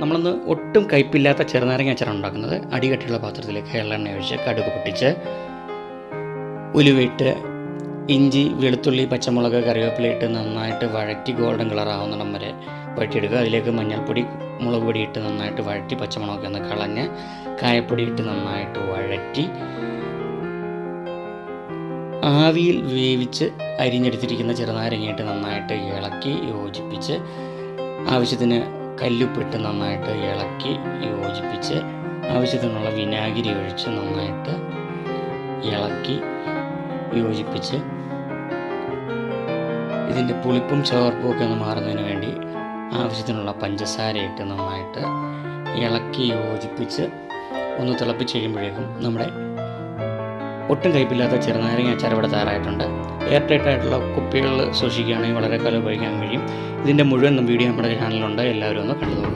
നമ്മളൊന്ന് ഒട്ടും കയ്പില്ലാത്ത ചെറുനാരങ്ങ അച്ചാറാണ് ഉണ്ടാക്കുന്നത്. അടികട്ടിയുള്ള പാത്രത്തിലേക്ക് എള്ളെണ്ണ ഒഴിച്ച് കടുക് പൊട്ടിച്ച് ഉലുവിട്ട് ഇഞ്ചി വെളുത്തുള്ളി പച്ചമുളക് കറിവേപ്പില ഇട്ട് നന്നായിട്ട് വഴറ്റി ഗോൾഡൻ കളർ ആവുന്നിടം വരെ വഴറ്റിയെടുക്കുക. അതിലേക്ക് മഞ്ഞൾപ്പൊടി മുളക് പൊടി ഇട്ട് നന്നായിട്ട് വഴറ്റി പച്ചമുളകൊക്കെ ഒന്ന് കളഞ്ഞ് കായപ്പൊടി ഇട്ട് നന്നായിട്ട് വഴറ്റി ആവിയിൽ വേവിച്ച് അരിഞ്ഞെടുത്തിരിക്കുന്ന ചെറുനാരങ്ങയിട്ട് നന്നായിട്ട് ഇളക്കി യോജിപ്പിച്ച് ആവശ്യത്തിന് കല്ലുപ്പിട്ട് നന്നായിട്ട് ഇളക്കി യോജിപ്പിച്ച് ആവശ്യത്തിനുള്ള വിനാഗിരി ഒഴിച്ച് നന്നായിട്ട് ഇളക്കി യോജിപ്പിച്ച് ഇതിന്റെ പുളിപ്പും ചവർപ്പും ഒക്കെ ഒന്ന് മാറുന്നതിന് വേണ്ടി ആവശ്യത്തിനുള്ള പഞ്ചസാര ഇട്ട് നന്നായിട്ട് ഇളക്കി യോജിപ്പിച്ച് ഒന്ന് തിളപ്പിച്ച് കഴിയുമ്പോഴേക്കും നമ്മുടെ ഒട്ടും കയ്പില്ലാത്ത ചെറുനാരങ്ങ അച്ചാർ ഇവിടെ തയ്യാറായിട്ടുണ്ട്. എയർ ടൈറ്റ് ആയിട്ടുള്ള കുപ്പികളിൽ സൂക്ഷിക്കുകയാണെങ്കിൽ വളരെ കാലം ഉപയോഗിക്കാൻ കഴിയും. ഇതിന്റെ മുഴുവൻ വീഡിയോ നമ്മുടെ ചാനലിലുണ്ട് എല്ലാവരും ഒന്ന് കണ്ടു